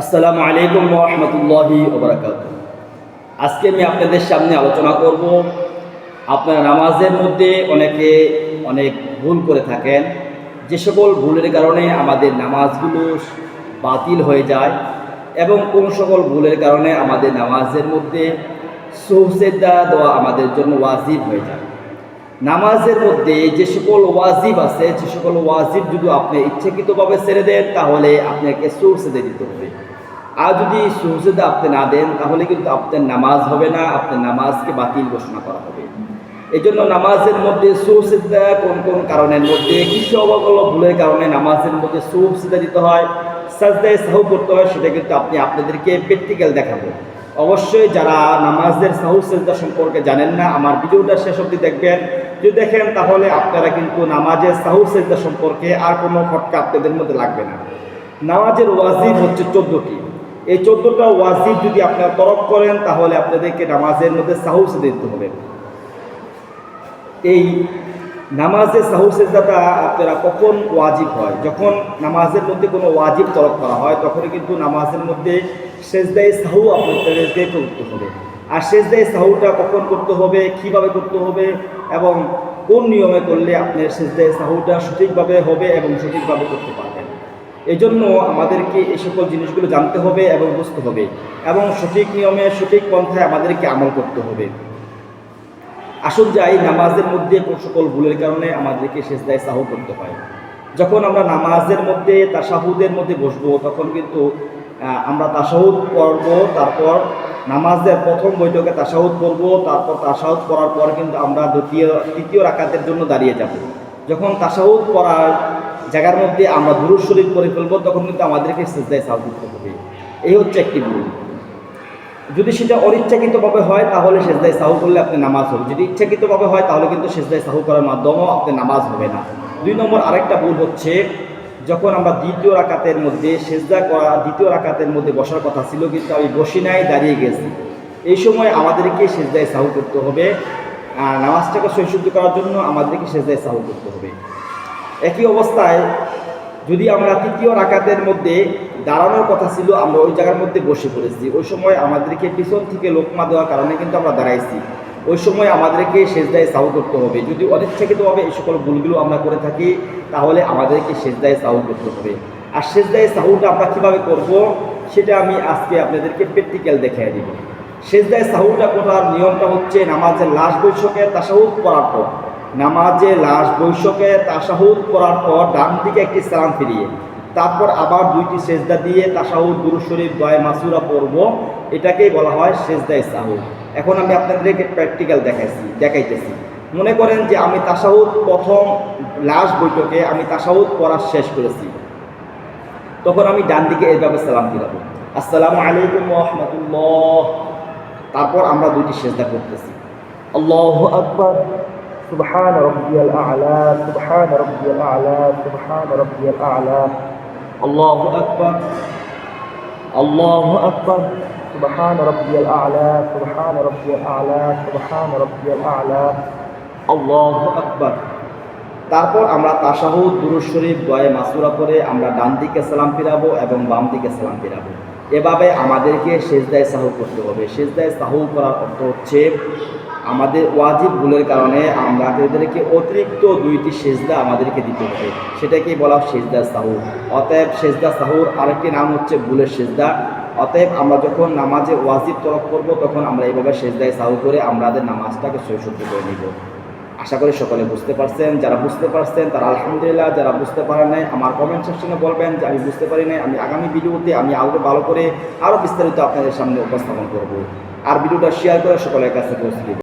আসসালামু আলাইকুম রহমতুল্লাহি ওবরাকাত আজকে আমি আপনাদের সামনে আলোচনা করব, আপনার নামাজের মধ্যে অনেকে অনেক ভুল করে থাকেন। যে সকল ভুলের কারণে আমাদের নামাজগুলো বাতিল হয়ে যায় এবং কোন সকল ভুলের কারণে আমাদের নামাজের মধ্যে সৌসেদা দেওয়া আমাদের জন্য ওয়াজিব হয়ে যায়। নামাজের মধ্যে যে সকল ওয়াজিব আছে, যে সকল ওয়াজিব যদি আপনি ইচ্ছাকৃতভাবে ছেড়ে দেন, তাহলে আপনাকে সুরসেদে দিতে হবে। আর যদি সুরসেদে আপনি না দেন, তাহলে কিন্তু আপনার নামাজ হবে না, আপনার নামাজকে বাতিল ঘোষণা করা হবে। এই জন্য নামাজের মধ্যে সুরসেদা কোন কোন কারণের মধ্যে কিছু অবকল ভুলের কারণে নামাজের মধ্যে সুরসেদা দিতে হয়, সাজদায় সাহু করতে হয়, সেটা কিন্তু আপনি আপনাদেরকে প্র্যাকটিক্যাল দেখাবো। অবশ্যই যারা নামাজের সাহু সেজদা সম্পর্কে জানেন না, আমার ভিডিওটা শেষ অবধি দেখবেন। যদি দেখেন, তাহলে আপনারা কিন্তু নামাজের সাহু সেজদা সম্পর্কে আর কোনো ফটকা আপনাদের মধ্যে লাগবে না। নামাজের ওয়াজিব হচ্ছে চোদ্দোটি। এই চোদ্দোটা ওয়াজিব যদি আপনারা তরক করেন, তাহলে আপনাদেরকে নামাজের মধ্যে সাহু সেজদা দিতে হবে। এই নামাজের সাহু সেজদাটা আপনারা কখন ওয়াজিব হয়? যখন নামাজের মধ্যে কোনো ওয়াজিব তরক করা হয়, তখনই কিন্তু নামাজের মধ্যে সেজদাই সাহু আপনাদেরকে করতে হবে। আর সেজদাই সাহুটা কখন করতে হবে, কীভাবে করতে হবে, এবং কোন নিয়মে করলে আপনার সেজদাই সাহুটা সঠিকভাবে হবে এবং সঠিকভাবে করতে পারবেন? এই জন্য আমাদেরকে এই সকল জিনিসগুলো জানতে হবে এবং বুঝতে হবে এবং সঠিক নিয়মে, সঠিক পন্থায় আমাদেরকে আমল করতে হবে। আসল যাই, নামাজের মধ্যে কোন সকল ভুলের কারণে আমাদেরকে শেষদায় সাহু করতে হয়। যখন আমরা নামাজের মধ্যে, তাসাহুদের মধ্যে বসবো, তখন কিন্তু আমরা তাসাহুদ পড়ব, তারপর নামাজের প্রথম বৈঠকে তাসাহুদ করব তারপর তাসাহুদ পড়ার পর কিন্তু আমরা দ্বিতীয়, তৃতীয় রাকাতের জন্য দাঁড়িয়ে যাব। যখন তাসাহুদ পড়ার জায়গার মধ্যে আমরা দুরুদ শরীফ করে ফেলব, তখন কিন্তু আমাদেরকে সেজদায় সাহু দিতে হবে। এই হচ্ছে একটি ভুল। যদি সেটা অনিচ্ছাকৃতভাবে হয়, তাহলে সেজদায় সাহু করলে আপনি নামাজ হবে। যদি ইচ্ছাকৃতভাবে হয়, তাহলে কিন্তু সেজদায় সাহু করার মাধ্যমেও আপনি নামাজ হবে না। দুই নম্বর আরেকটা ভুল হচ্ছে, যখন আমরা দ্বিতীয় রাকাতের মধ্যে সেজদা করা, দ্বিতীয় রাকাতের মধ্যে বসার কথা ছিল, কিন্তু আমি বসি নাই দাঁড়িয়ে গেছি। এই সময় আমাদেরকে সেজদায় সাহু করতে হবে। নামাজটাকে সৈশুদ্ধ করার জন্য আমাদেরকে সেজদায় সাহু করতে হবে। একই অবস্থায় যদি আমরা তৃতীয় রাকাতের মধ্যে দাঁড়ানোর কথা ছিল, আমরা ওই জায়গার মধ্যে বসে পড়েছি। ওই সময় আমাদেরকে পিছন থেকে লোকমা দেওয়ার কারণে কিন্তু আমরা দাঁড়াইছি। ওই সময় আমাদেরকে সেজদায় সাহু করতে হবে। যদি অনিচ্ছাকৃতভাবে এই সকল ভুলগুলো আমরা করে থাকি, তাহলে আমাদেরকে সেজদায় সাহু করতে হবে। আর সেজদায় সাহুটা আমরা কীভাবে করব, সেটা আমি আজকে আপনাদেরকে প্র্যাকটিক্যাল দেখিয়ে দিব। সেজদায় সাহুটা করার নিয়মটা হচ্ছে, নামাজের লাশ বৈঠকে তাসাহুদ করার পর। নামাজে লাশ বৈশকে তাসাহুদ করার পর ডান দিকে একটি সালাম ফিরিয়ে, তারপর আবার দুইটি সেজদা দিয়ে তাসাহুদ গুরু শরীফ দয় মাসুরা পড়ব। এটাকেই বলা হয় সেজদায় সাহুদ। এখন আমি আপনাদেরকে প্র্যাকটিক্যাল দেখাইছি, দেখাইতেছি। মনে করেন যে আমি তাসাহুদ প্রথম লাশ বৈঠকে আমি তাসাহুদ পড়া শেষ করেছি। তখন আমি ডান দিকে এইভাবে সালাম দিলাম আসসালামু আলাইকুম রহমতুল্লাহ। তারপর আমরা দুইটি সেজদা করতেছি। আল্লাহ আকবর। سبحان ربي الأعلى سبحان ربي الأعلى سبحان ربي الأعلى আল্লাহ আকবর আল্লাহ আকবর سبحان ربي الأعلى سبحان ربي الأعلى سبحان ربي الأعلى আল্লাহ আকবর তারপর আমরা তাসাহুদ দুরুদ শরীফ দয়ে মাসুরা করে আমরা ডান দিকে সালাম ফিরাবো এবং বাম দিকে সালাম ফিরাবো এভাবে আমাদেরকে সেজদায় সাহু করতে হবে সেজদায় সাহু করার অর্থ হচ্ছে আমাদের ওয়াজিব ভুলের কারণে আমরা এদেরকে অতিরিক্ত দুইটি সেজদা আমাদেরকে দিতে হবে, সেটাকেই বলা সেজদা সাহু অতএব সেজদা সাহুর আরেকটি নাম হচ্ছে ভুলের সেজদা। অতএব আমরা যখন নামাজে ওয়াজিব তরফ করব, তখন আমরা এইভাবে সেজদায় সাহু করে আমাদের নামাজটাকে সৈশুদ্ধ করে নিব। আশা করি সকলে বুঝতে পারছেন। যারা বুঝতে পারছেন, তারা আলহামদুলিল্লাহ। যারা বুঝতে পারেন নাই, আমার কমেন্ট সেকশনে বলবেন যে আমি বুঝতে পারি নাই। আমি আগামী ভিডিওতে আমি আরও ভালো করে আরও বিস্তারিত আপনাদের সামনে উপস্থাপন করব। আর ভিডিওটা শেয়ার করে সকলের কাছে পৌঁছে